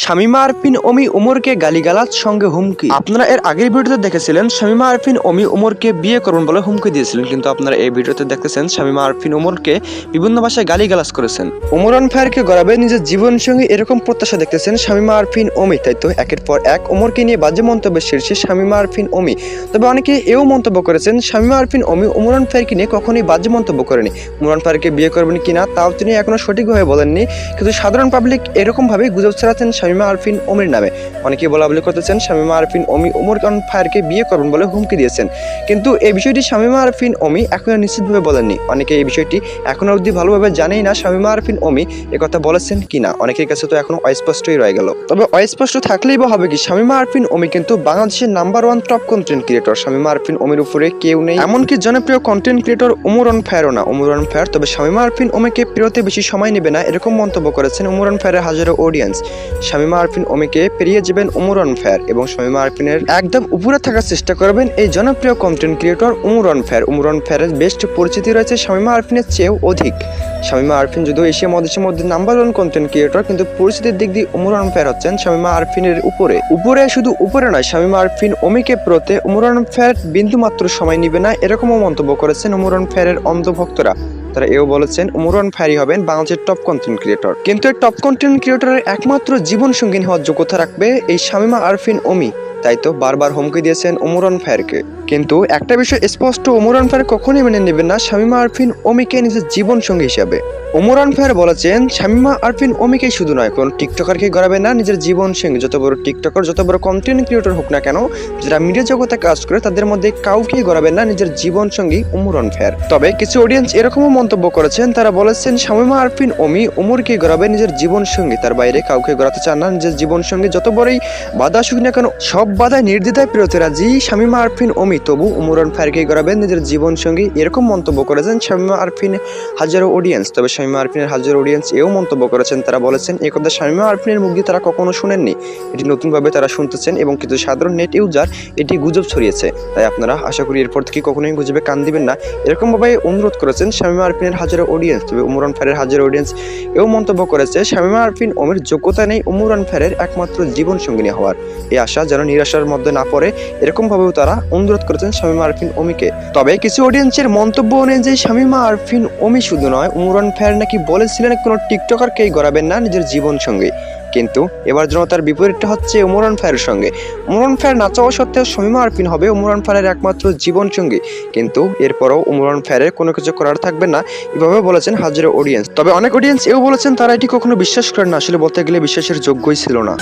শামিমা আরফিন অমি উমরকে গালিগালাজ সঙ্গে হুমকি। আপনারা এর আগের ভিডিওতে দেখেছিলেন, শামিমা আরফিন অমি উমরকে বিয়ে করবেন বলে হুমকি দিয়েছিলেন, কিন্তু আপনারা এই ভিডিওতে দেখতেছেন, শামিমা আরফিন উমরকে বিভিন্ন ভাষায় গালিগালাজ করেছেন। উমরান ফায়ারকে গড়াবে নিজের জীবন সঙ্গে এরকম প্রত্যাশা দেখতেছেন শামিমা আরফিন অমি তাই তো, একের পর এক উমরকে নিয়ে বাজে মন্তব্যের শীর্ষে শামিমা আরফিন অমি তবে অনেকে এও মন্তব্য করেছেন, শামিমা আরফিন অমি উমরান ফায়ারকে নিয়ে কখনোই বাজে মন্তব্য করেনি। উমরান ফায়ারকে বিয়ে করবেন কিনা, তাও তিনি এখনও সঠিকভাবে বলেননি, কিন্তু সাধারণ পাবলিক এরকম ভাবে গুজব ছড়াচ্ছেন শামিমা আরফিন ওমির নামে। অনেকে বলা বলি করতেছেন, শামিমা আরফিন ওমি উমর খান ফায়ারকে বিয়ে করবেন বলে হুমকি দিয়েছেন। কিন্তু এই বিষয়টি শামিমা আরফিন ওমি এখনও নিশ্চিতভাবে বলেননি। অনেকে এই বিষয়টি এখনও অবধি ভালোভাবে জানেই না শামিমা আরফিন ওমি কথা বলেছেন কিনা। অনেকের কাছে তো এখনও অস্পষ্টই রয়ে গেল। তবে অস্পষ্ট থাকলেই বা হবে কি, শামিমা আরফিন ওমি কিন্তু বাংলাদেশের number one top content creator Shamima Arfin ওমির উপরে কেউ নেই, এমনকি জনপ্রিয় কন্টেন্ট ক্রিয়েটর উমরন ফায়ারও না। উমরন ফায়ার, তবে শামিমা আরফিন ওমিকে পেরোতে বেশি সময় নেবে না, এরকম মন্তব্য করেছেন উমরন ফায়ারের হাজারো অডিয়েন্স শামিমা আরফিন ওমিকে পেরিয়ে যাবেন উমরন ফায়ার এবং শামিমা আরফিনের একদম উপরে থাকার চেষ্টা করবেন এই জনপ্রিয় content creator Umran Fire Umran ফায়ারের বেস্ট পরিচিতি রয়েছে শামিমা আরফিনের চেয়েও অধিক। শামিমা আরফিন যদিও এশিয়া মহাদেশের মধ্যে নাম্বার ওয়ান কন্টেন্ট ক্রিয়েটর কিন্তু পরিচিতির দিক দিয়ে উমরান ফায়ার হচ্ছেন শামিমা আরফিনের উপরে। উপরে শুধু উপরে নয়, শামিমা আরফিন ওমিকে প্রতে উমরান বিন্দু মাত্র সময় নিবে না, এরকমও মন্তব্য করেছেন উমরান ফায়ারের অন্ধভক্তরা। তারা এও বলেছেন উমরান ফায়ারি হবেন বাংলাদেশের টপ কন্টেন্ট ক্রিয়েটর কিন্তু এই টপ কন্টেন্ট ক্রিয়েটরের একমাত্র জীবন সঙ্গিনী হওয়ার যোগ্যতা রাখবে এই শামিমা আরফিন ওমি। তাই তো বারবার হুমকি দিয়েছেন উমরান ফায়ারকে। কিন্তু একটা বিষয় স্পষ্ট উমরান ফায়ার কখনোই মেনে নেবেন না শামিমা আরফিন ওমিকে নিজের জীবন সঙ্গী হিসাবে। উমরান ফায়ার বলেছেন, শামিমা আরফিন ওমিকে শুধু নয়, কোন টিকটকারকে গড়াবে না নিজের জীবন সঙ্গী যত বড় টিকটকার, যত বড় কন্টেন্ট ক্রিয়েটর হোক না কেন, যারা মিডিয়া জগতে কাজ করে, তাদের মধ্যে কাউকে গড়াবেন না নিজের জীবন সঙ্গী উমরান ফায়ার। তবে কিছু অডিয়েন্স এরকমও মন্তব্য করেছেন, তারা বলেছেন, শামিমা আরফিন ওমি ওমরকে গড়াবে নিজের জীবন সঙ্গী তার বাইরে কাউকে গড়াতে চান না, নিজের জীবন সঙ্গী যত বড়ই বাধা আসুক না কেন, সব বাধায় নির্দ্বিধায় পেরোতে রাজি শামিমা আরফিন ওমি। তবু উমরান ফায়ারকে গড়াবেন নিজের জীবন সঙ্গী এরকম মন্তব্য করেছেন শামিমা আরফিন হাজারো অডিয়েন্স তবে শামিমা আরফিনের হাজারো অডিয়েন্স এও মন্তব্য করেছেন। তারা বলেছেন এই কথা শামিমা আরফিনের মুখ দিয়ে তারা কখনো শুনেননি। এটি নতুনভাবে তারা শুনতেছেন এবং কিছু সাধারণ নেট ইউজার এটি গুজব ছড়িয়েছে। তাই আপনারা, আশা করি এরপর থেকে কখনোই গুজবে কান দিবেন না। এরকমভাবে অনুরোধ করেছেন শামিমা আরফিনের হাজারো অডিয়েন্স তবে উমরান ফায়ারের হাজারো অডিয়েন্স এও মন্তব্য করেছে, শামিমা আরফিন ওমের যোগ্যতা নেই উমরান ফায়ারের একমাত্র জীবন সঙ্গিনী হওয়ার। এই আশা যেন নিরাশার মধ্যে না পড়ে, এরকমভাবেও তারা অনুরোধ করেছেন শামিমা আরফিন ওমিকে। তবে কিছু অডিয়েন্সের মন্তব্য অনুযায়ী শামিমা আরফিন ওমি শুধু নয়, উমরান ফ্যার নাকি বলেছিলেন কোনো টিকটকারকেই গড়াবেন না নিজের জীবন সঙ্গে। কিন্তু এবার যেন তার বিপরীতটা হচ্ছে উমরান ফায়ারের সঙ্গে। উমরান ফায়ার না চাওয়া সত্ত্বেও শামিমা আরফিন হবে উমরান ফায়ারের একমাত্র জীবন সঙ্গী। কিন্তু এরপরও উমরান ফায়ারের কোনো কিছু করার থাকবে না এভাবে বলেছেন হাজারো অডিয়েন্স তবে অনেক অডিয়েন্স এও বলেছেন তারা এটি কখনো বিশ্বাস করেন না। আসলে বলতে গেলে বিশ্বাসের যোগ্যই ছিল না।